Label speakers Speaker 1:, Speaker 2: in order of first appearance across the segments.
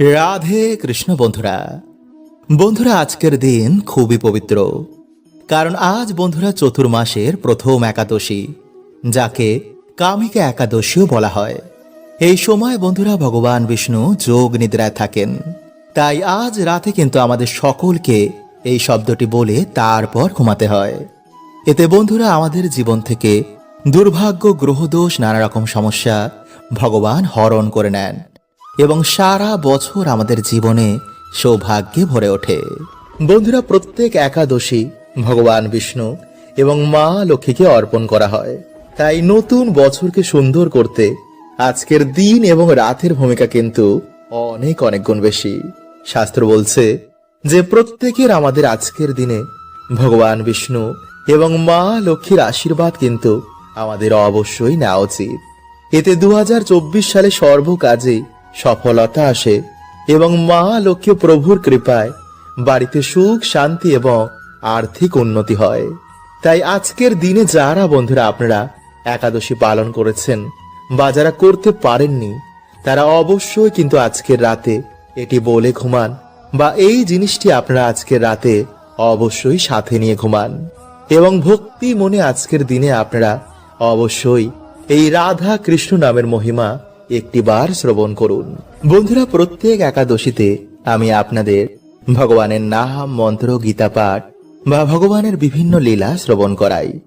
Speaker 1: রাধে কৃষ্ণ বন্ধুরা। বন্ধুরা, আজকের দিন খুবই পবিত্র। কারণ আজ বন্ধুরা চতুর্মাসের প্রথম একাদশী, যাকে কামিকা একাদশীও বলা হয়। এই সময় বন্ধুরা ভগবান বিষ্ণু যোগ নিদ্রায় থাকেন। তাই আজ রাতে কিন্তু আমাদের সকলকে এই শব্দটি বলে তারপর ঘুমাতে হয়। এতে বন্ধুরা আমাদের জীবন থেকে দুর্ভাগ্য, গ্রহদোষ নানা রকম সমস্যা ভগবান হরণ করে নেন। এবং সারা বছর আমাদের জীবনে সৌভাগ্যে ভরে ওঠে। বন্ধুরা, প্রত্যেক একাদশী ভগবান বিষ্ণু এবং মা লক্ষ্মীকে অর্পণ করা হয়। তাই নতুন বছরকে সুন্দর করতে আজকের দিন এবং রাতের ভূমিকা কিন্তু অনেক অনেক গুণ বেশি। শাস্ত্র বলছে যে, প্রত্যেকের আমাদের আজকের দিনে ভগবান বিষ্ণু এবং মা লক্ষ্মীর আশীর্বাদ কিন্তু আমাদের অবশ্যই নেওয়া উচিত। এতে দু হাজার চব্বিশ সালে সর্বকাজে সফলতা আসে এবং মা লক্ষ্মী প্রভুর কৃপায় বাড়িতে সুখ, শান্তি এবং আর্থিক উন্নতি হয়। তাই আজকের দিনে যারা বন্ধুরা আপনারা একাদশী পালন করেছেন বা যারা করতে পারেননি, তারা অবশ্যই কিন্তু আজকের রাতে এটি বলে ঘুমান বা এই জিনিসটি আপনারা আজকের রাতে অবশ্যই সাথে নিয়ে ঘুমান। এবং ভক্তি মনে আজকের দিনে আপনারা অবশ্যই এই রাধা কৃষ্ণ নামের মহিমা একটিবার শ্রবণ করুন। বন্ধুরা, প্রত্যেক একাদশীতে আমি আপনাদের ভগবানের নাম, মন্ত্র, গীতা পাঠ বা ভগবানের বিভিন্ন লীলা শ্রবণ করাই।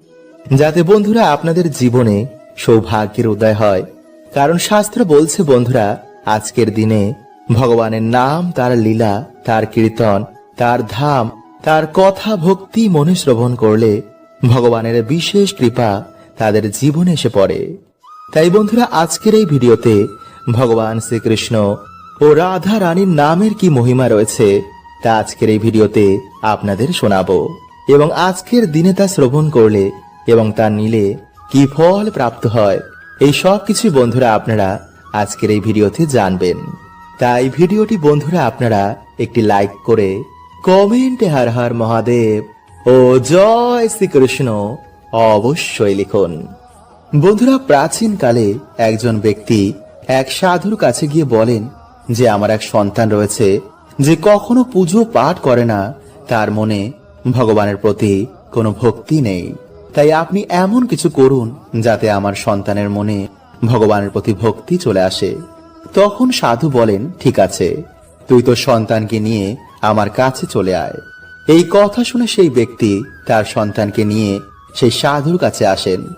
Speaker 1: যাতে বন্ধুরা আপনাদের জীবনে সৌভাগ্যের উদয় হয়। কারণ শাস্ত্র বলছে, বন্ধুরা, আজকের দিনে ভগবানের নাম, তার লীলা, তার কীর্তন, তার ধাম, তার কথা ভক্তি মনে শ্রবণ করলে ভগবানের বিশেষ কৃপা তাদের জীবনে এসে পড়ে। তাই বন্ধুরা, আজকের এই ভিডিওতে ভগবান শ্রীকৃষ্ণ ও রাধা রানীর নামের কি মহিমা রয়েছে, তা আজকের এই ভিডিওতে আপনাদের শোনাবো। এবং আজকের দিনে তা শ্রবণ করলে এবং তা নিলে কি ফল প্রাপ্ত হয়, এই সব কিছু বন্ধুরা আপনারা আজকের এই ভিডিওতে জানবেন। তাই ভিডিওটি বন্ধুরা আপনারা একটি লাইক করে কমেন্টে হার হার মহাদেব ও জয় শ্রীকৃষ্ণ অবশ্যই লিখুন। বন্ধুরা প্রাচীন কালে একজন ব্যক্তি এক সাধুর কাছে গিয়ে বলেন যে, আমার এক সন্তান রয়েছে যে কখনো পুজো পাঠ করে না। তার মনে ভগবানের প্রতি কোনো ভক্তি নেই। তাই আপনি এমন কিছু করুন যাতে আমার সন্তানের মনে ভগবানের প্রতি ভক্তি চলে আসে। তখন সাধু বলেন, ঠিক আছে, তুই তো সন্তানকে নিয়ে আমার কাছে চলে আয়। এই কথা শুনে সেই ব্যক্তি তার সন্তানকে নিয়ে সেই সাধুর কাছে আসেন।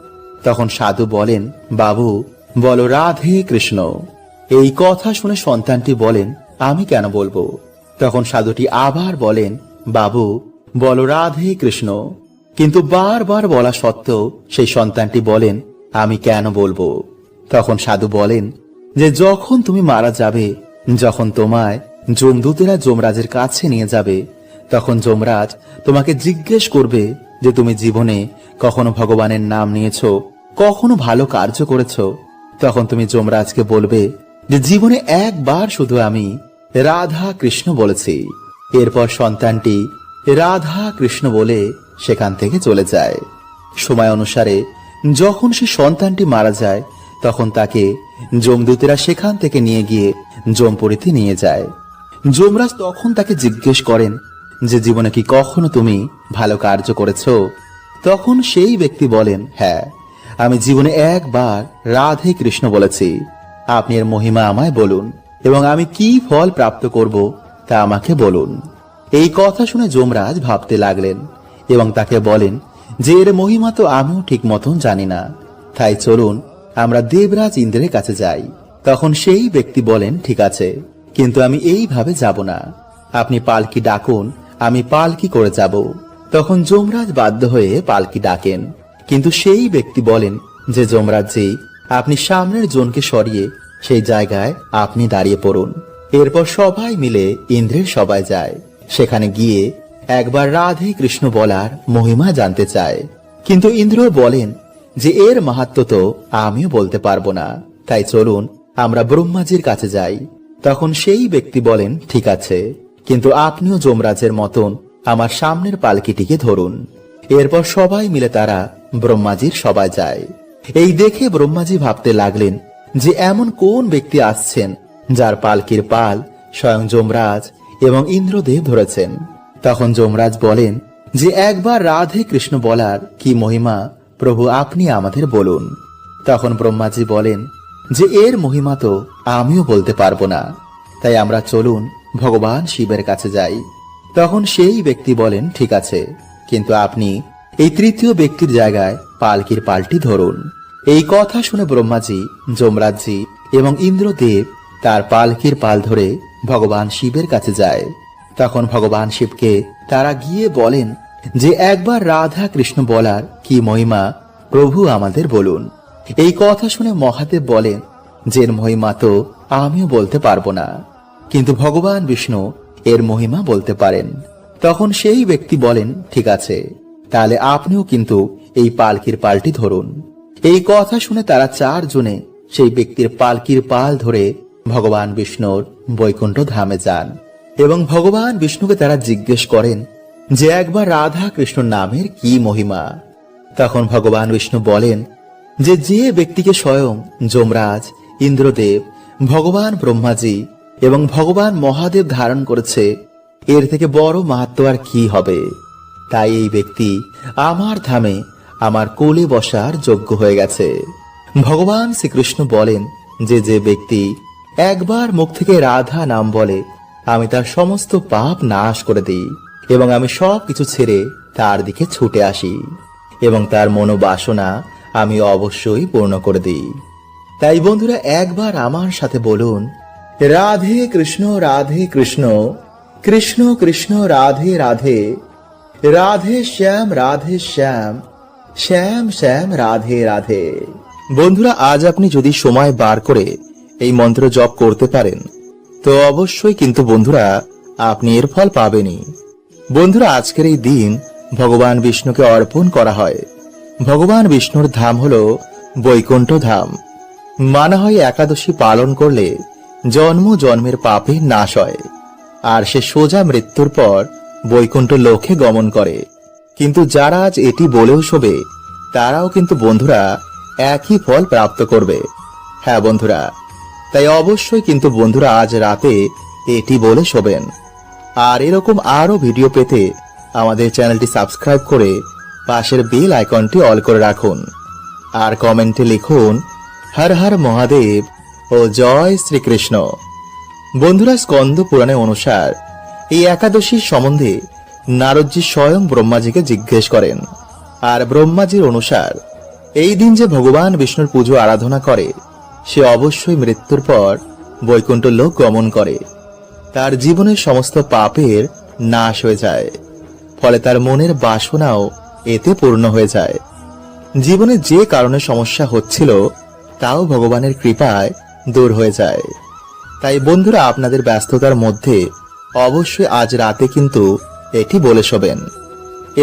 Speaker 1: তখন সাধু বলেন, বাবু, বলো রাধে কৃষ্ণ। এই কথা শুনে সন্তানটি বলেন, আমি কেন বলব? তখন সাধুটি আবার বলেন, বাবু, বলো রাধে কৃষ্ণ। কিন্তু বারবার বলা সত্ত্বেও সেই সন্তানটি বলেন, আমি কেন বলব? তখন সাধু বলেন, যে যখন তুমি মারা যাবে, যখন তোমায় যমদূতেরা যমরাজের কাছে নিয়ে যাবে, তখন যমরাজ তোমাকে জিজ্ঞেস করবে যে তুমি জীবনে কখনো ভগবানের নাম নিয়েছো। কখনো ভালো কার্য করেছ? তখন তুমি যমরাজকে বলবে যে জীবনে একবার শুধু আমি রাধা কৃষ্ণ বলেছি। এরপর সন্তানটি রাধা কৃষ্ণ বলে সেখান থেকে চলে যায়। সময় অনুসারে যখন সে সন্তানটি মারা যায়, তখন তাকে যমদূতেরা সেখান থেকে নিয়ে গিয়ে যমপুরীতে নিয়ে যায়। যমরাজ তখন তাকে জিজ্ঞেস করেন যে, জীবনে কি কখনো তুমি ভালো কার্য করেছ? তখন সেই ব্যক্তি বলেন হ্যাঁ আমি জীবনে একবার রাধে কৃষ্ণ বলেছি। আপনি এর মহিমা আমায় বলুন এবং আমি কি ফল প্রাপ্ত করব তা আমাকে বলুন। এই কথা শুনে যমরাজ ভাবতে লাগলেন এবং তাকে বলেন, যে এর মহিমা তো আমিও ঠিক মতন জানি না। তাই চলুন, আমরা দেবরাজ ইন্দ্রের কাছে যাই তখন সেই ব্যক্তি বলেন, ঠিক আছে, কিন্তু আমি এইভাবে যাব না। আপনি পালকি ডাকুন, আমি পালকি করে যাব তখন যমরাজ বাধ্য হয়ে পালকি ডাকেন। কিন্তু সেই ব্যক্তি বলেন যে, যমরাজ জি, আপনি সামনের জনকে সরিয়ে সেই জায়গায় আপনি দাঁড়িয়ে পড়ুন। এরপর সবাই মিলে ইন্দ্রের সবাই যায়। সেখানে গিয়ে একবার রাধে কৃষ্ণ বলার মহিমা জানতে চায়। কিন্তু ইন্দ্র বলেন যে, এর মাহাত্ম তো আমিও বলতে পারব না। তাই চলুন, আমরা ব্রহ্মাজির কাছে যাই। তখন সেই ব্যক্তি বলেন, ঠিক আছে, কিন্তু আপনিও যমরাজের মতন আমার সামনের পালকিটিকে ধরুন। এরপর সবাই মিলে তারা ব্রহ্মাজির সবাই যায়। এই দেখে ব্রহ্মাজি ভাবতে লাগলেন যে এমন কোন ব্যক্তি আসছেন যার পালকির পাল, স্বয়ং যমরাজ এবং ইন্দ্রদেব ধরেছেন। তখন যমরাজ বলেন যে একবার রাধে কৃষ্ণ বলার কি মহিমা, প্রভু আপনি আমাদের বলুন। তখন ব্রহ্মাজি বলেন যে এর মহিমা তো আমিও বলতে পারব না। তাই আমরা চলুন ভগবান শিবের কাছে যাই। তখন সেই ব্যক্তি বলেন, ঠিক আছে। কিন্তু আপনি এই তৃতীয় ব্যক্তির জায়গায় পালকির পাল্টি ধরুন। এই কথা শুনে ব্রহ্মাজি যমরাজজি এবং ইন্দ্রদেব তার পালকির পাল ধরে ভগবান শিবের কাছে যায়। তখন ভগবান শিবকে তারা গিয়ে বলেন যে একবার রাধা কৃষ্ণ বলার কি মহিমা প্রভু আমাদের বলুন। এই কথা শুনে মহাদেব বলেন যে মহিমা তো আমিও বলতে পারব না। কিন্তু ভগবান বিষ্ণু এর মহিমা বলতে পারেন। তখন সেই ব্যক্তি বলেন, ঠিক আছে, তাহলে আপনিও কিন্তু এই পালকির পালটি ধরুন। এই কথা শুনে তারা চারজনে সেই ব্যক্তির পালকির পাল ধরে ভগবান বিষ্ণুর বৈকুণ্ঠ ধামে যান এবং ভগবান বিষ্ণুকে তারা জিজ্ঞেস করেন যে, একবার রাধা কৃষ্ণ নামের কি মহিমা? তখন ভগবান বিষ্ণু বলেন যে যে ব্যক্তিকে স্বয়ং যমরাজ, ইন্দ্রদেব, ভগবান ব্রহ্মাজি এবং ভগবান মহাদেব ধারণ করেছে এর থেকে বড় মাহাত্ম আর কি হবে? তাই এই ব্যক্তি আমার ধামে আমার কোলে বসার যোগ্য হয়ে গেছে। ভগবান শ্রীকৃষ্ণ বলেন যে যে ব্যক্তি একবার মুখ থেকে রাধা নাম বলে, আমি তার সমস্ত পাপ নাশ করে দিই এবং আমি সব কিছু ছেড়ে তার দিকে ছুটে আসি এবং তার মনোবাসনা আমি অবশ্যই পূর্ণ করে দিই। তাই বন্ধুরা, একবার আমার সাথে বলুন, রাধে কৃষ্ণ রাধে কৃষ্ণ কৃষ্ণ কৃষ্ণ, রাধে রাধে। রাধে শ্যাম রাধে শ্যাম। শ্যাম শ্যাম, রাধে রাধে। বন্ধুরা, আজ আপনি যদি সময় বার করে এই মন্ত্র জপ করতে পারেন, তো অবশ্যই কিন্তু বন্ধুরা, আপনি এর ফল পাবেনই। বন্ধুরা, আজকের এই দিন ভগবান বিষ্ণুকে অর্পণ করা হয়। ভগবান বিষ্ণুর ধাম হল বৈকুণ্ঠ ধাম। মানা হয় একাদশী পালন করলে জন্ম জন্মের পাপের নাশ হয়। আর সে সোজা মৃত্যুর পর বৈকুণ্ঠ লোকে গমন করে। কিন্তু যারা আজ এটি বলেও শোবে, তারাও কিন্তু বন্ধুরা একই ফল প্রাপ্ত করবে। হ্যাঁ বন্ধুরা, তাই অবশ্যই কিন্তু বন্ধুরা আজ রাতে এটি বলে শোবেন। আর এরকম আরও ভিডিও পেতে আমাদের চ্যানেলটি সাবস্ক্রাইব করে পাশের বেল আইকনটি অল করে রাখুন। আর কমেন্টে লিখুন, হর হর মহাদেব ও জয় শ্রীকৃষ্ণ। বন্ধুরা স্কন্দ পুরাণে অনুসার, এই একাদশীর সম্বন্ধে নারদজি স্বয়ং ব্রহ্মাজিকে জিজ্ঞেস করেন। আর ব্রহ্মাজির অনুসার, এই দিন যে ভগবান বিষ্ণুর পুজো আরাধনা করে, সে অবশ্যই মৃত্যুর পর বৈকুণ্ঠ লোক গমন করে। তার জীবনের সমস্ত পাপের নাশ হয়ে যায়, ফলে তার মনের বাসনাও এতে পূর্ণ হয়ে যায়। জীবনে যে কারণে সমস্যা হচ্ছিল, তাও ভগবানের কৃপায় দূর হয়ে যায়। তাই বন্ধুরা আপনাদের ব্যস্ততার মধ্যে অবশ্যই আজ রাতে কিন্তু এটি বলে শোবেন।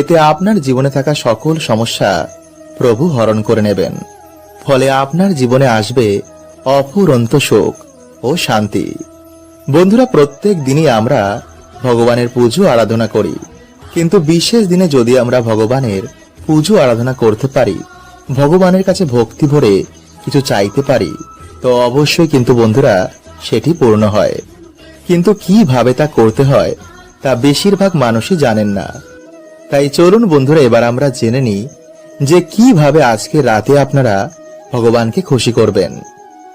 Speaker 1: এতে আপনার জীবনে থাকা সকল সমস্যা প্রভু হরণ করে নেবেন। ফলে আপনার জীবনে আসবে অফুরন্ত সুখ ও শান্তি। বন্ধুরা, প্রত্যেক দিনই আমরা ভগবানের পুজো আরাধনা করি। কিন্তু বিশেষ দিনে যদি আমরা ভগবানের পুজো আরাধনা করতে পারি, ভগবানের কাছে ভক্তি ভরে কিছু চাইতে পারি, তো অবশ্যই কিন্তু বন্ধুরা সেটি পূর্ণ হয়। কিন্তু কীভাবে তা করতে হয়, তা বেশিরভাগ মানুষই জানেন না। তাই চলুন বন্ধুরা, এবার আমরা জেনে নিই যে কীভাবে আজকে রাতে আপনারা ভগবানকে খুশি করবেন,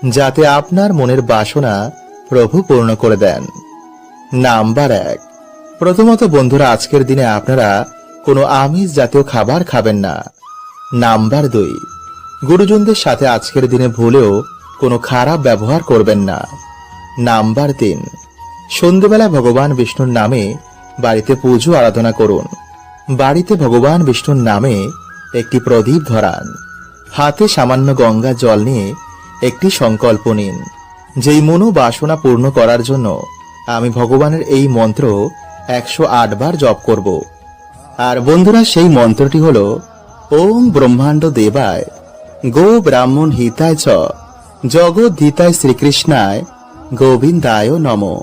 Speaker 1: যাতে আপনার মনের বাসনা প্রভু পূর্ণ করে দেন। নাম্বার এক, প্রথমত বন্ধুরা, আজকের দিনে আপনারা কোনো আমিষ জাতীয় খাবার খাবেন না। নাম্বার দুই, গুরুজনদের সাথে আজকের দিনে ভুলেও কোনো খারাপ ব্যবহার করবেন না। নাম্বার দিন। সন্ধেবেলা ভগবান বিষ্ণুর নামে বাড়িতে পুজো আরাধনা করুন। বাড়িতে ভগবান বিষ্ণুর নামে একটি প্রদীপ ধরান। হাতে সামান্য গঙ্গা জল নিয়ে একটি সংকল্প নিন, যেই মনো বাসনা পূর্ণ করার জন্য আমি ভগবানের এই মন্ত্র একশো বার জপ করব। আর বন্ধুরা, সেই মন্ত্রটি হল, ওম ব্রহ্মাণ্ড দেবায় গো ব্রাহ্মণ হিতায় চ জগদ্ধিতায় শ্রীকৃষ্ণায় গোবিন্দায় নম।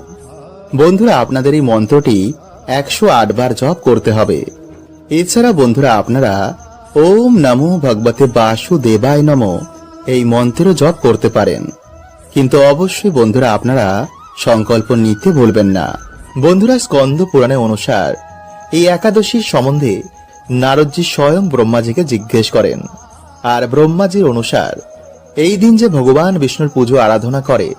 Speaker 1: বন্ধুরা, আপনাদের এই মন্ত্রটি একশো আট বার জপ করতে হবে। এছাড়া বন্ধুরা, আপনারা ওম নমো ভগবতে বাসুদেবায় নম এই মন্ত্র জপ করতে পারেন। কিন্তু অবশ্যই বন্ধুরা, আপনারা সংকল্প নিতে ভুলবেন না। বন্ধুরা, স্কন্দ পুরাণে অনুসার এই একাদশীর সম্বন্ধে নারদজি স্বয়ং ব্রহ্মাজিকে জিজ্ঞেস করেন। আর ব্রহ্মাজির অনুসার, এই দিন যে ভগবান বিষ্ণুর পুজো আরাধনা করে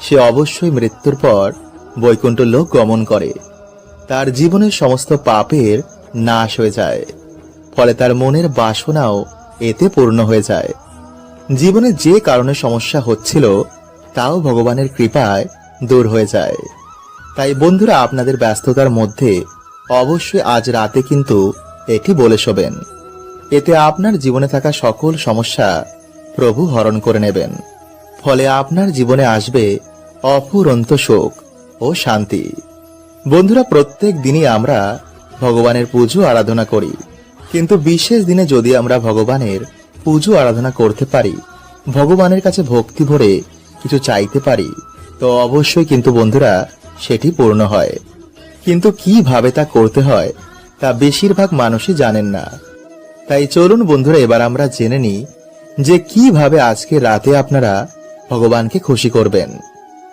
Speaker 1: সে অবশ্যই মৃত্যুর পর বৈকুণ্ঠ লোক গমন করে। তার জীবনের সমস্ত পাপের নাশ হয়ে যায়। ফলে তার মনের বাসনাও এতে পূর্ণ হয়ে যায়। জীবনে যে কারণে সমস্যা হচ্ছিল, তাও ভগবানের কৃপায় দূর হয়ে যায়। তাই বন্ধুরা, আপনাদের ব্যস্ততার মধ্যে অবশ্যই আজ রাতে কিন্তু এটি বলে শোবেন। এতে আপনার জীবনে থাকা সকল সমস্যা প্রভু হরণ করে নেবেন। ফলে আপনার জীবনে আসবে অফুরন্ত সুখ ও শান্তি। বন্ধুরা, প্রত্যেক দিনই আমরা ভগবানের পুজো আরাধনা করি। কিন্তু বিশেষ দিনে যদি আমরা ভগবানের পুজো আরাধনা করতে পারি, ভগবানের কাছে ভক্তি ভরে কিছু চাইতে পারি, তো অবশ্যই কিন্তু বন্ধুরা সেটি পূর্ণ হয়। কিন্তু কীভাবে তা করতে হয়, তা বেশিরভাগ মানুষই জানেন না। তাই চলুন বন্ধুরা, এবার আমরা জেনে নিই যে কীভাবে আজকে রাতে আপনারা ভগবানকে খুশি করবেন।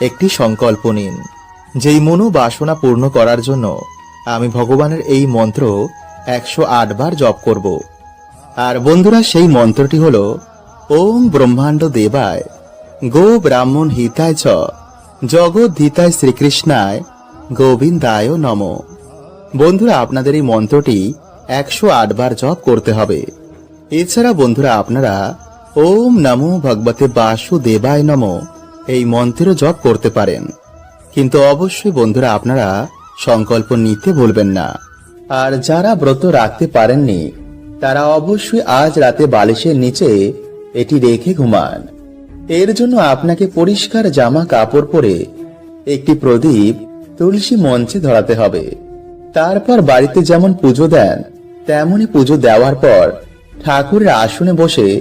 Speaker 1: একটি সংকল্প নিন, যেই মনো বাসনা পূর্ণ করার জন্য আমি ভগবানের এই মন্ত্র একশো আট বার জপ করব। আর বন্ধুরা, সেই মন্ত্রটি হল, ওম ব্রহ্মাণ্ড দেবায়, গো ব্রাহ্মণ হিতায় চ, জগৎ হিতায় শ্রীকৃষ্ণায়, গোবিন্দায় নম। বন্ধুরা, আপনাদের এই মন্ত্রটি একশো আট বার জপ করতে হবে। এছাড়া বন্ধুরা, আপনারা ওম নমো ভগবতে বাসুদেবায় নম। এই মন্ত্র জপ করতে পারেন। কিন্তু অবশ্যই বন্ধুরা আপনারা সংকল্প নিতে ভুলবেন না। আর যারা ব্রত রাখতে পারেননি, তারা অবশ্যই আজ রাতে বালিশের নিচে এটি রেখে ঘুমান। এর জন্য আপনাকে পরিষ্কার জামা কাপড় পরে একটি প্রদীপ তুলসী মঞ্চে ধরাতে হবে। তারপর বাড়িতে যেমন পুজো দেন, তেমনই পুজো দেওয়ার পর ঠাকুরের আসনে বসে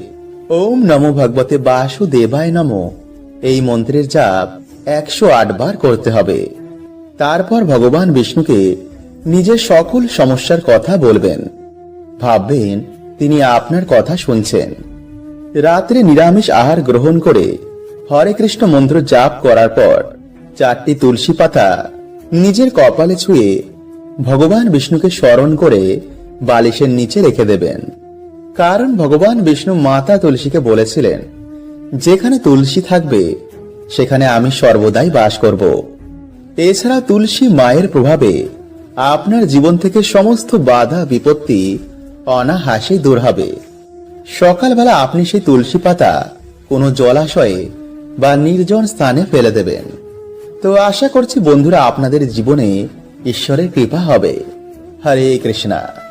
Speaker 1: ওম নমো ভগবতে বাসুদেবায় নমো এই মন্ত্রের জাপ একশো আট বার করতে হবে। তারপর ভগবান বিষ্ণুকে নিজের সকল সমস্যার কথা বলবেন। ভাববেন, তিনি আপনার কথা শুনছেন। রাত্রে নিরামিষ আহার গ্রহণ করে হরে কৃষ্ণ মন্ত্র জাপ করার পর চারটি তুলসী পাতা নিজের কপালে ছুঁয়ে ভগবান বিষ্ণুকে স্মরণ করে বালিশের নিচে রেখে দেবেন। কারণ ভগবান বিষ্ণু মাতা তুলসীকে বলেছিলেন যেখানে তুলসী থাকবে, সেখানে আমি সর্বদাই বাস করব। এছাড়া তুলসী মায়ের প্রভাবে আপনার জীবন থেকে সমস্ত বাধা, বিপত্তি, অনাহাসে দূর হবে। সকালবেলা আপনি সেই তুলসী পাতা কোনো জলাশয়ে বা নির্জন স্থানে ফেলে দেবেন। তো আশা করছি বন্ধুরা আপনাদের জীবনে ঈশ্বরের কৃপা হবে। হরে কৃষ্ণা।